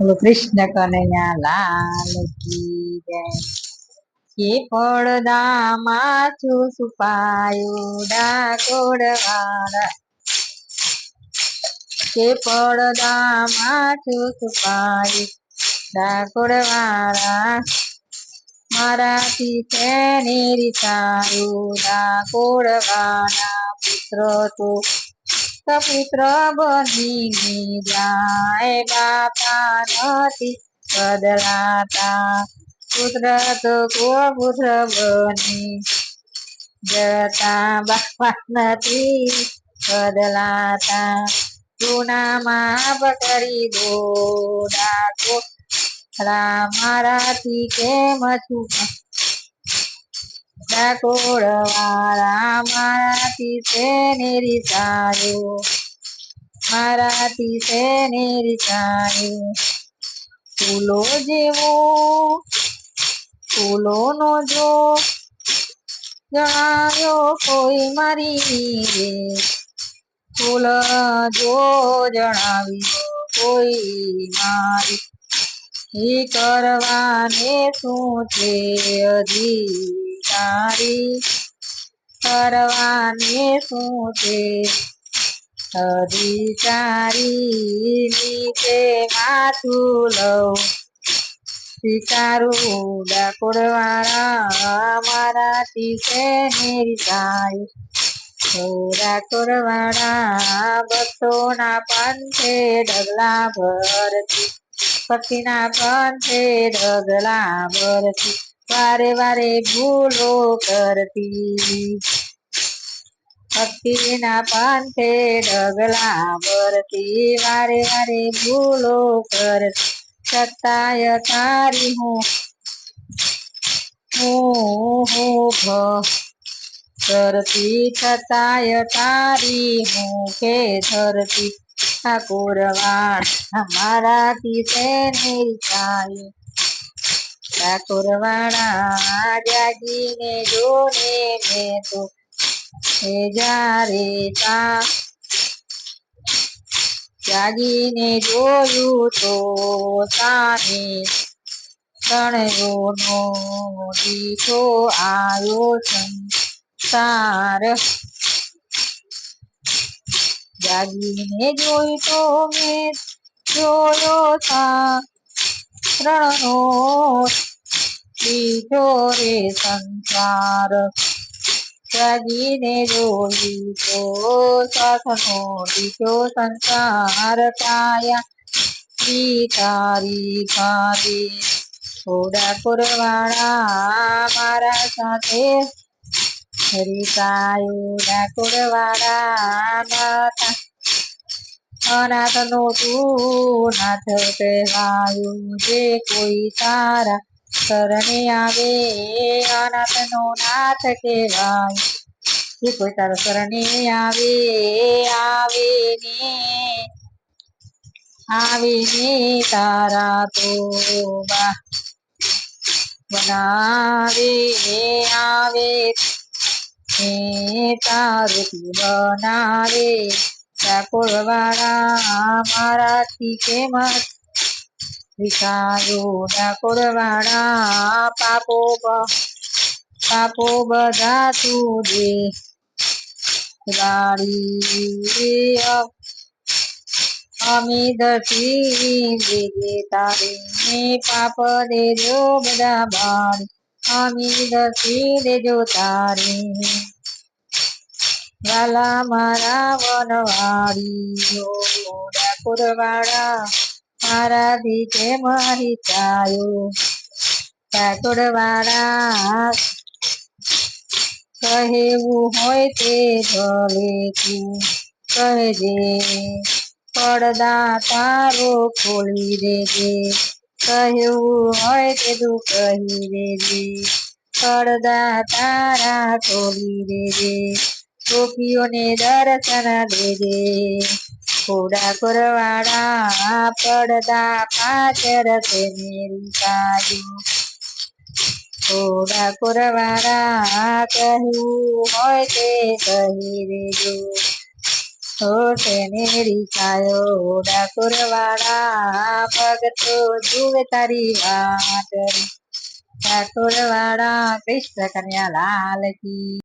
બોલો કૃષ્ણ કનૈયા લાલ કી જય કે પડદામાં છું છુપાયું ડાકોડ વાળા કે પડદામાં છું છુપાયું ડાકોડ વાળા મારાથી તેની રીસાયું ડાકોડ વાળા પુત્ર તો કપુત્ર બની જાય બાપા નથી બદલાતા પુત્ર તો કો પુત્ર બની જતા, બાપા નથી બદલાતા જૂના પકડી દો, ડાકો. મારાથી કેમ છું? ડાકોડ વાળા મારાથી છે રીસાયો? મારાથી છે રીસાયો? ફૂલો જેવો ફૂલો નો જો જણાયો કોઈ મારી ફૂલ જો જણાવ્યો કોઈ મારી. કરવાને શું છે અધિકારી કરવાને શું છે અધિકારી નીચે માથું લઉં. સ્વીકારું ડાકોરવાળા મારાથી છે નિર્દાય ડાકોરવાળા વાળા પંથે ડગલા ભરતી પતિના પંથે ડગલા ભરતી. વારે વારે ભૂલો કરતી ભક્તિના પંથે ડગલા ભરતી વારે વારે ભૂલો કરતી છતાંય તારી હું હું હું ધરતી છતાંય તારી હું કે ધરતી ઠાકોરવાડ અમારાથી તેને થાય ઠાકોરવાડા જાગીને જોને મેં તો એ જારે તા જાગીને જોયું તો સામે તણયોનો દીઠો આવ્યો સંસાર જાગીને જોઈ તો મેં જોયો સા રણનો દીઠો રે સંસાર જાગીને જોઈ તો સાથનો દીઠો સંસાર કાયા ઈ તારી ભાભી થોડા કુરવાળા મારા સાથે હરિતાયું ડાકોર વાળા માતા અનાથ નો તું નાથ કહેવાયું જે કોઈ તારા શરણે આવે અનાથ નો નાથ કહેવાય. જે કોઈ તારો શરણે આવે આવે ને આવે ને તારા તો બનાવે આવે ને તારું બનાવે. ડાકોર વાળા મારાથી કેમ વિચારો ડાકોર વાળા પાપો પાપો બધા તું દે વાળી અમે દસી દેજે તારે પાપ દેજો બધા બાર અમે દસી દેજો તારે વાલા મારા વનવાડીઓ ડાકોર વાળા મારા દીકે મારી ચાયો ડાકોર વાળા કહેવું હોય તે ભલે તું કહેજે પડદા તારો ખોલી દેજે, કહેવું હોય તે તું કહી દેજે પડદા તારા ખોલી દેજે, ગોપીઓને દર્શન દેજે. पूरा गुरवाड़ा पड़दा पाचर से मेरी काली पूरा गुरवाड़ा कहू हो कही रे जो। हो मेरी कायो ओडा कुरवाड़ा पग तो जुग तारी वाट ठाकुरवाड़ा कृष्ण कन्या लाल की।